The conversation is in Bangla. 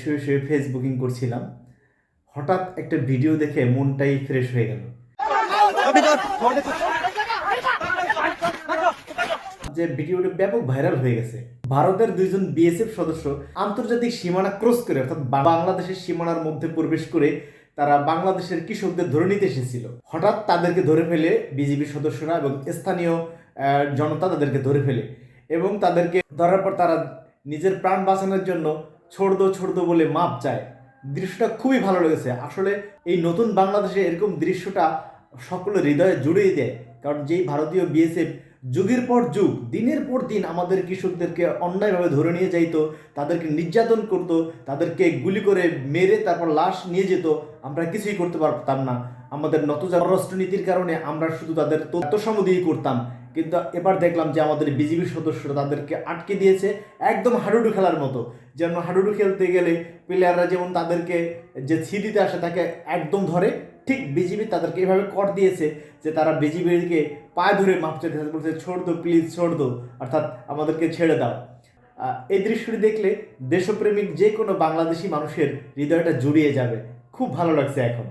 শুয়ে শুয়ে ফেসবুকিং করছিলাম। হঠাৎ একটা ভিডিও দেখে মনটাই ফ্রেশ হয়ে গেল। যে ভিডিওটি ব্যাপক ভাইরাল হয়ে গেছে। ভারতের দুইজন বিএসএফ সদস্য আন্তর্জাতিক সীমানা ক্রস করে, অর্থাৎ বাংলাদেশের সীমানার মধ্যে প্রবেশ করে তারা বাংলাদেশের কৃষকদের ধরে নিতে এসেছিল। হঠাৎ তাদেরকে ধরে ফেলে বিজেপি সদস্যরা এবং স্থানীয় জনতা তাদেরকে ধরে ফেলে এবং তাদেরকে ধরার পর তারা নিজের প্রাণ বাঁচানোর জন্য ছোড় দো ছোড় দো বলে মাপ চায়। দৃশ্যটা খুবই ভালো লেগেছে। আসলে এই নতুন বাংলাদেশে এরকম দৃশ্যটা সকলের হৃদয়ে জুড়িয়ে দেয়। কারণ যেই ভারতীয় বিএসএফ যুগের পর যুগ, দিনের পর দিন আমাদের কৃষকদেরকে অন্যায়ভাবে ধরে নিয়ে যাইতো, তাদেরকে নির্যাতন করতো, তাদেরকে গুলি করে মেরে তারপর লাশ নিয়ে যেত, আমরা কিছুই করতে পারতাম না। আমাদের নতজা পররাষ্ট্রনীতির কারণে আমরা শুধু তাদের তথ্যসম দিয়ে করতাম। কিন্তু এবার দেখলাম যে আমাদের বিজেপি সদস্যরা তাদেরকে আটকে দিয়েছে একদম হাডুডু খেলার মতো। যেন হাডুডু খেলতে গেলে প্লেয়াররা যেমন তাদেরকে যে ছি দিতে আসে তাকে একদম ধরে, ঠিক বিজেপি তাদেরকে এভাবে কর দিয়েছে যে তারা বিজেপিকে পায়ে ধরে মাপ চাইতে বলছে, ছোড় দো প্লিজ ছোড় দো অর্থাৎ আমাদেরকে ছেড়ে দাও। এই দৃশ্যটি দেখলে দেশপ্রেমিক যে কোনো বাংলাদেশি মানুষের হৃদয়টা জুড়িয়ে যাবে। খুব ভালো লাগছে এখন।